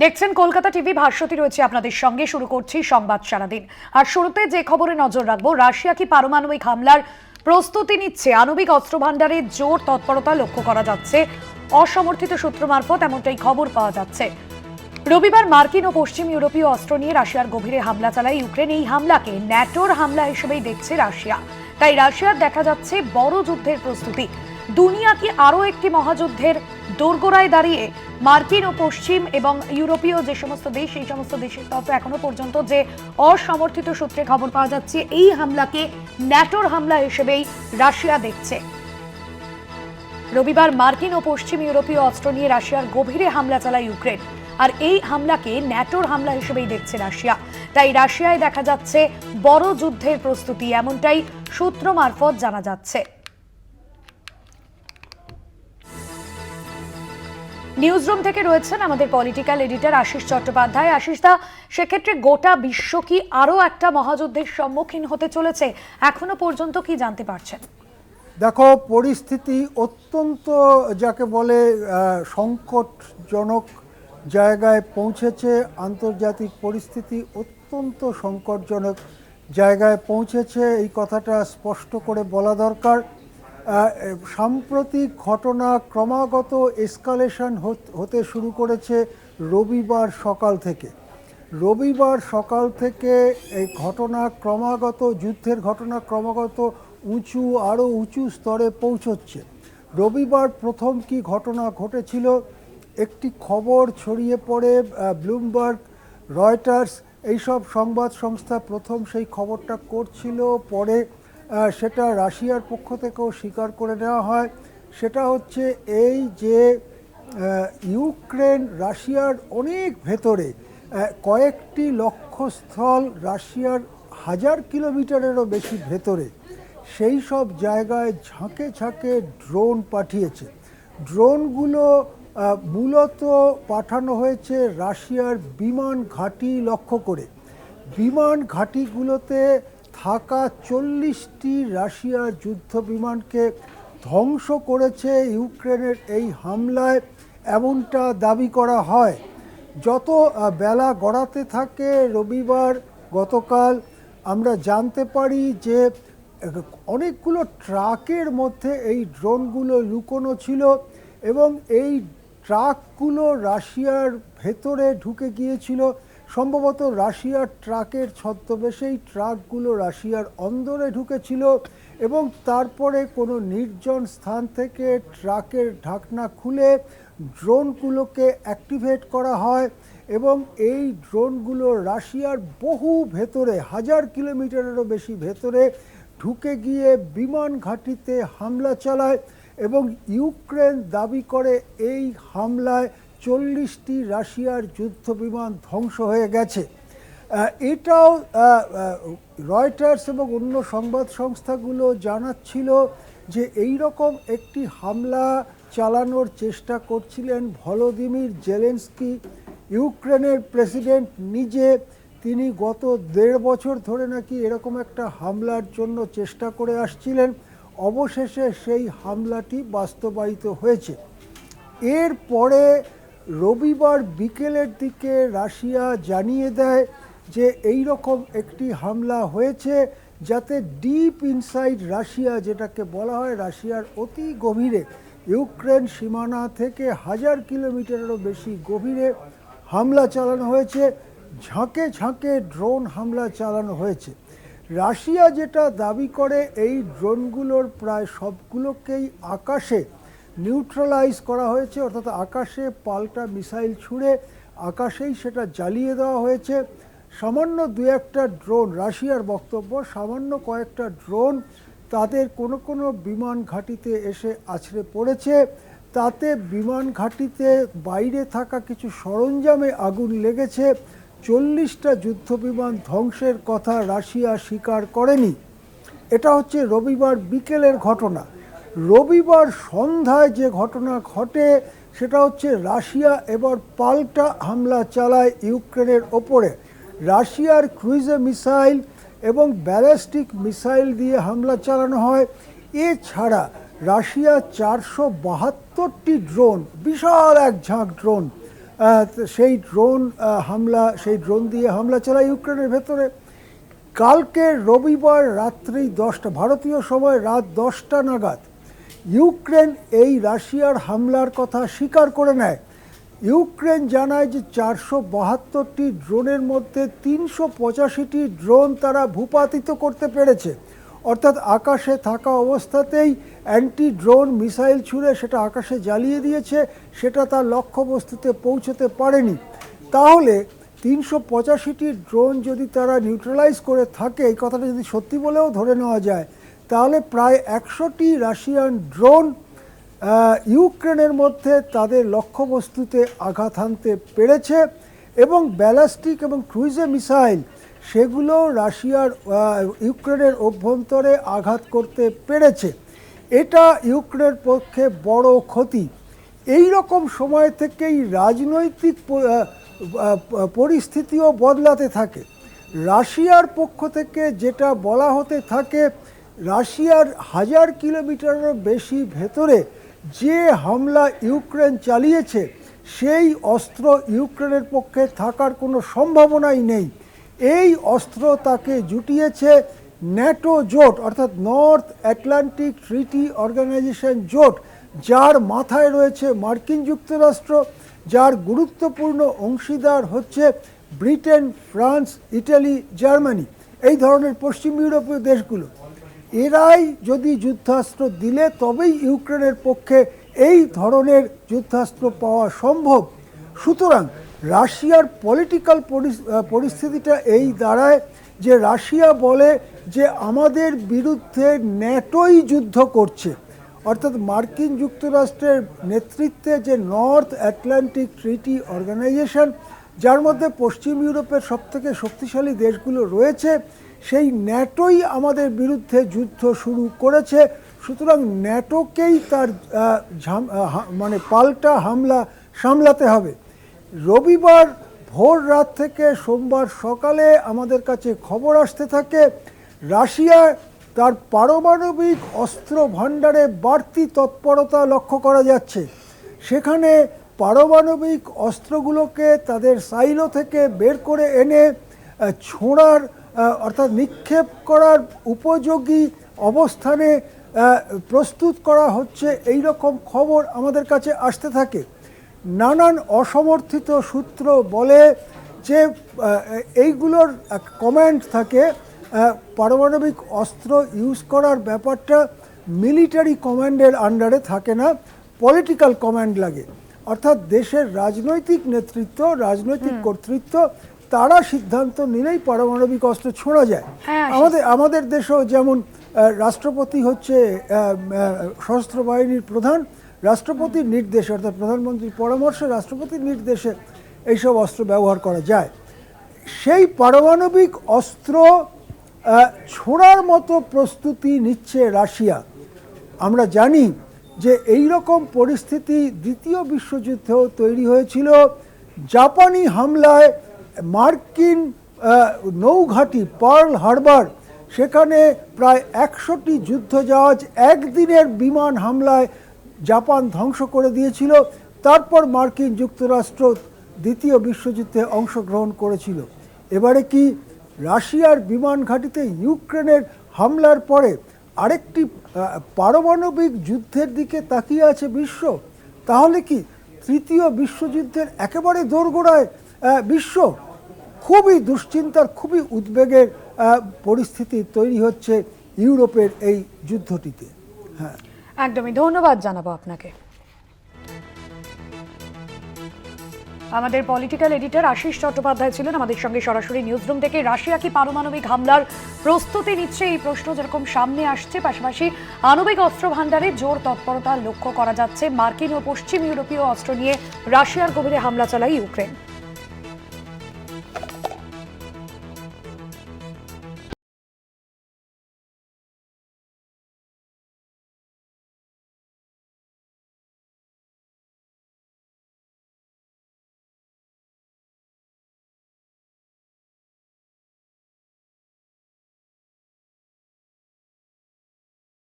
দেখছেন কলকাতা টিভি, ভাষ্যটি রয়েছে আপনাদের সঙ্গে। শুরু করছি সংবাদ সারাদিন। আর শুরুতে যে খবরে নজর রাখব, রাশিয়া কি পারমাণবিক হামলার প্রস্তুতি নিচ্ছে? আণবিক অস্ত্র ভাণ্ডারে জোর তৎপরতা লক্ষ্য করা যাচ্ছে। অসমর্থিত সূত্র মারফত এমনটাই খবর পাওয়া যাচ্ছে। রবিবার মার্কিন ও পশ্চিম ইউরোপীয় অস্ত্র নিয়ে রাশিয়ার গভীরে হামলা চালায় ইউক্রেন। এই হামলাকে ন্যাটোর হামলা হিসেবেই দেখছে রাশিয়া। তাই রাশিয়ার দেখা যাচ্ছে বড় যুদ্ধের প্রস্তুতি। দুনিয়া কি আরও একটি মহাযুদ্ধের দোরগোড়ায় দাঁড়িয়ে মার্কিন ও পশ্চিম এবং ইউরোপীয় যে সমস্ত দেশ, এই সমস্ত দেশের তরফে এখনও পর্যন্ত যে অসমর্থিত সূত্রে খবর পাওয়া যাচ্ছে, এই হামলাকে ন্যাটোর হামলা হিসেবেই রাশিয়া দেখছে। রবিবার মার্কিন ও পশ্চিম ইউরোপীয় অস্ত্র নিয়ে রাশিয়ার গভীরে হামলা চালায় ইউক্রেন। আর এই হামলাকে ন্যাটোর হামলা হিসেবেই দেখছে রাশিয়া। তাই রাশিয়ায় দেখা যাচ্ছে বড় যুদ্ধের প্রস্তুতি, এমনটাই সূত্র মারফত জানা যাচ্ছে। নিউজরুম থেকে রয়েছেন আমাদের পলিটিক্যাল এডিটর আশিস চট্টোপাধ্যায়। আশিস দা, সেক্ষেত্রে গোটা বিশ্ব কি আরও একটা মহাযুদ্ধের সম্মুখীন হতে চলেছে? এখনও পর্যন্ত কি জানতে পারছেন? দেখো, পরিস্থিতি অত্যন্ত, যাকে বলে সংকটজনক জায়গায় পৌঁছেছে। আন্তর্জাতিক পরিস্থিতি অত্যন্ত সংকটজনক জায়গায় পৌঁছেছে। এই কথাটা স্পষ্ট করে বলা দরকার। সাম্প্রতিক ঘটনা ক্রমাগত এসকালেশন হতে শুরু করেছে রবিবার সকাল থেকে। রবিবার সকাল থেকে এই ঘটনা ক্রমাগত, যুদ্ধের ঘটনা ক্রমাগত উঁচু, আরও উঁচু স্তরে পৌঁছচ্ছে। রবিবার প্রথম কি ঘটনা ঘটেছিল, একটি খবর ছড়িয়ে পড়ে ব্লুমবার্গ, রয়টার্স, এইসব সংবাদ সংস্থা প্রথম সেই খবরটা করছিল, পরে সেটা রাশিয়ার পক্ষ থেকেও স্বীকার করে নেওয়া হয়। সেটা হচ্ছে এই যে ইউক্রেন রাশিয়ার অনেক ভেতরে কয়েকটি লক্ষ্যস্থল রাশিয়ার হাজার কিলোমিটারেরও বেশি ভেতরে, সেই সব জায়গায় ঝাঁকে ঝাঁকে ড্রোন পাঠিয়েছে। ড্রোনগুলো মূলত পাঠানো হয়েছে রাশিয়ার বিমান ঘাঁটি লক্ষ্য করে। বিমান ঘাঁটিগুলোতে থাকা চল্লিশটি রাশিয়ার যুদ্ধ বিমানকে ধ্বংস করেছে ইউক্রেনের এই হামলায়, এমনটা দাবি করা হয়। যত বেলা গড়াতে থাকে রবিবার, গতকাল আমরা জানতে পারি যে অনেকগুলো ট্রাকের মধ্যে এই ড্রোনগুলো লুকোনো ছিল এবং এই ট্রাকগুলো রাশিয়ার ভেতরে ঢুকে গিয়েছিল। সম্ভবত রাশিয়ার ট্রাকের ছদ্মবেশেই ট্রাকগুলো রাশিয়ার অন্দরে ঢুকেছিল এবং তারপরে কোনো নির্জন স্থান থেকে ট্রাকের ঢাকনা খুলে ড্রোনগুলোকে অ্যাক্টিভেট করা হয় এবং এই ড্রোনগুলো রাশিয়ার বহু ভেতরে, হাজার কিলোমিটারেরও বেশি ভেতরে ঢুকে গিয়ে বিমান ঘাঁটিতে হামলা চালায়। এবং ইউক্রেন দাবি করে এই হামলায় চল্লিশটি রাশিয়ার যুদ্ধ বিমান ধ্বংস হয়ে গেছে। এটাও রয়টার্স এবং অন্য সংবাদ সংস্থাগুলো জানাচ্ছিল যে এই রকম একটি হামলা চালানোর চেষ্টা করছিলেন ভলোদিমির জেলেন্সকি। ইউক্রেনের প্রেসিডেন্ট নিজে, তিনি গত দেড় বছর ধরে নাকি এরকম একটা হামলার জন্য চেষ্টা করে আসছিলেন। অবশেষে সেই হামলাটি বাস্তবায়িত হয়েছে। এরপরে রবিবার বিকেলের দিকে রাশিয়া জানিয়ে দেয় যে এই রকম একটি হামলা হয়েছে যাতে ডিপ ইনসাইড রাশিয়া যেটাকে বলা হয় রাশিয়ার অতি গভীরে, ইউক্রেন সীমানা থেকে হাজার কিলোমিটারেরও বেশি গভীরে হামলা চালানো হয়েছে। ঝাঁকে ঝাঁকে ড্রোন হামলা চালানো হয়েছে। রাশিয়া যেটা দাবি করে, এই ড্রোনগুলোর প্রায় সবগুলোকেই আকাশে নিউট্রালাইজ করা হয়েছে, অর্থাৎ আকাশে পাল্টা মিসাইল ছুঁড়ে আকাশেই সেটা জ্বালিয়ে দেওয়া হয়েছে। সামান্য দু একটা ড্রোন, রাশিয়ার বক্তব্য, সামান্য কয়েকটা ড্রোন তাদের কোনো কোনো বিমান ঘাঁটিতে এসে আছড়ে পড়েছে। তাতে বিমান ঘাঁটিতে বাইরে থাকা কিছু সরঞ্জামে আগুন লেগেছে। চল্লিশটা যুদ্ধবিমান ধ্বংসের কথা রাশিয়া স্বীকার করেনি। এটা হচ্ছে রবিবার বিকেলের ঘটনা। রবিবার সন্ধ্যায় যে ঘটনা ঘটে, সেটা হচ্ছে রাশিয়া এবার পাল্টা হামলা চালায় ইউক্রেনের ওপরে। রাশিয়ার ক্রুইজে মিসাইল এবং ব্যালিস্টিক মিসাইল দিয়ে হামলা চালানো হয়। এছাড়া রাশিয়া চারশো বাহাত্তরটি ড্রোন, বিশাল এক ঝাঁক ড্রোন সেই ড্রোন হামলা, সেই ড্রোন দিয়ে হামলা চালায় ইউক্রেনের ভেতরে। কালকে রবিবার রাত্রি দশটা, ভারতীয় সময় রাত দশটা নাগাদ, ইউক্রেন এই রাশিয়ার হামলার কথা স্বীকার করে নেয়। ইউক্রেন জানায় যে চারশো বাহাত্তরটি ড্রোনের মধ্যে তিনশো পঁচাশিটি ড্রোন তারা ভূপাতিত করতে পেরেছে। অর্থাৎ আকাশে থাকা অবস্থাতেই অ্যান্টি ড্রোন মিসাইল ছুঁড়ে সেটা আকাশে জ্বালিয়ে দিয়েছে, সেটা তার লক্ষ্যবস্তুতে পৌঁছতে পারেনি। তাহলে তিনশো পঁচাশিটি ড্রোন যদি তারা নিউট্রালাইজ করে থাকে, এই কথাটা যদি সত্যি বলেও ধরে নেওয়া যায়, তাহলে প্রায় একশোটি রাশিয়ান ড্রোন ইউক্রেনের মধ্যে তাদের লক্ষ্যবস্তুতে আঘাত হানতে পেরেছে এবং ব্যালাস্টিক এবং ক্রুইজে মিসাইল সেগুলো রাশিয়ার ইউক্রেনের অভ্যন্তরে আঘাত করতে পেরেছে। এটা ইউক্রেনের পক্ষে বড় ক্ষতি। এই রকম সময় থেকেই রাজনৈতিক পরিস্থিতিও বদলাতে থাকে। রাশিয়ার পক্ষ থেকে যেটা বলা হতে থাকে, রাশিয়ার হাজার কিলোমিটারেরও বেশি ভেতরে যে হামলা ইউক্রেন চালিয়েছে, সেই অস্ত্র ইউক্রেনের পক্ষে থাকার কোনো সম্ভাবনাই নেই। এই অস্ত্র তাকে জুটিয়েছে ন্যাটো জোট, অর্থাৎ নর্থ অ্যাটলান্টিক ট্রিটি অর্গানাইজেশন জোট, যার মাথায় রয়েছে মার্কিন যুক্তরাষ্ট্র, যার গুরুত্বপূর্ণ অংশীদার হচ্ছে ব্রিটেন, ফ্রান্স, ইটালি, জার্মানি, এই ধরনের পশ্চিম ইউরোপীয় দেশগুলো। এরাই যদি যুদ্ধাস্ত্র দিলে, তবেই ইউক্রেনের পক্ষে এই ধরনের যুদ্ধাস্ত্র পাওয়া সম্ভব। সুতরাং রাশিয়ার পলিটিক্যাল পরিস্থিতিটা এই দাঁড়ায় যে রাশিয়া বলে যে আমাদের বিরুদ্ধে ন্যাটোই যুদ্ধ করছে। অর্থাৎ মার্কিন যুক্তরাষ্ট্রের নেতৃত্বে যে নর্থ অ্যাটলান্টিক ট্রিটি অর্গানাইজেশন যার মধ্যে পশ্চিম ইউরোপের সবথেকে শক্তিশালী দেশগুলো রয়েছে, সেই ন্যাটোই আমাদের বিরুদ্ধে যুদ্ধ শুরু করেছে। সুতরাং ন্যাটোকেই তার মানে পাল্টা হামলা সামলাতে হবে। রবিবার ভোর রাত থেকে সোমবার সকালে আমাদের কাছে খবর আসতে থাকে, রাশিয়া তার পারমাণবিক অস্ত্র ভাণ্ডারে বাড়তি তৎপরতা লক্ষ্য করা যাচ্ছে। সেখানে পারমাণবিক অস্ত্রগুলোকে তাদের সাইলো থেকে বের করে এনে ছোঁড়ার অর্থাৎ নিক্ষেপ করার উপযোগী অবস্থানে প্রস্তুত করা হচ্ছে। এই রকম খবর আমাদের কাছে আসতে থাকে। নানান অসমর্থিত সূত্র বলে যে এইগুলোর কমেন্ট থাকে পারমাণবিক অস্ত্র ইউজ করার ব্যাপারটা মিলিটারি কমান্ডের আন্ডারে থাকে না পলিটিক্যাল কমান্ড লাগে। অর্থাৎ দেশের রাজনৈতিক নেতৃত্ব রাজনৈতিক কর্তৃত্ব তারা সিদ্ধান্ত নিলেই পারমাণবিক অস্ত্র ছোঁড়া যায়। হ্যাঁ, আমাদের আমাদের দেশেও যেমন রাষ্ট্রপতি হচ্ছে সশস্ত্র বাহিনীর প্রধান রাষ্ট্রপতির নির্দেশে, অর্থাৎ প্রধানমন্ত্রীর পরামর্শে রাষ্ট্রপতির নির্দেশে এইসব অস্ত্র ব্যবহার করা যায়। সেই পারমাণবিক অস্ত্র ছোড়ার মতো প্রস্তুতি নিচ্ছে রাশিয়া। আমরা জানি যে এই রকম পরিস্থিতি দ্বিতীয় বিশ্বযুদ্ধেও তৈরি হয়েছিল। জাপানি হামলায় মার্কিন নৌঘাঁটি পার্ল হারবার, সেখানে প্রায় একশোটি যুদ্ধজাহাজ একদিনের বিমান হামলায় জাপান ধ্বংস করে দিয়েছিল, তারপর মার্কিন যুক্তরাষ্ট্র দ্বিতীয় বিশ্বযুদ্ধে অংশগ্রহণ করেছিল। এবারে কি রাশিয়ার বিমান ঘাঁটিতে ইউক্রেনের হামলার পরে আরেকটি পারমাণবিক যুদ্ধের দিকে তাকিয়ে আছে বিশ্ব? তাহলে কি তৃতীয় বিশ্বযুদ্ধের একেবারে দোরগোড়ায় বিশ্ব খুবই দুশ্চিন্তার, খুবই উদ্বেগের পরিস্থিতি তৈরি হচ্ছে ইউরোপের এই যুদ্ধটিতে? হ্যাঁ। একদমই, ধন্যবাদ জানাব আপনাকে। আমাদের পলিটিক্যাল এডিটর আশিস চট্টোপাধ্যায় ছিলেন আমাদের সঙ্গে সরাসরি নিউজরুম থেকে। রাশিয়া কি পারমাণবিক হামলার প্রস্তুতি নিচ্ছে? এই প্রশ্ন যেরকম সামনে আসছে, পাশাপাশি আণবিক অস্ত্র ভাণ্ডারে জোর তৎপরতা লক্ষ্য করা যাচ্ছে। মার্কিন ও পশ্চিম ইউরোপীয় অস্ত্র নিয়ে রাশিয়ার গভীরে হামলা চালায় ইউক্রেন।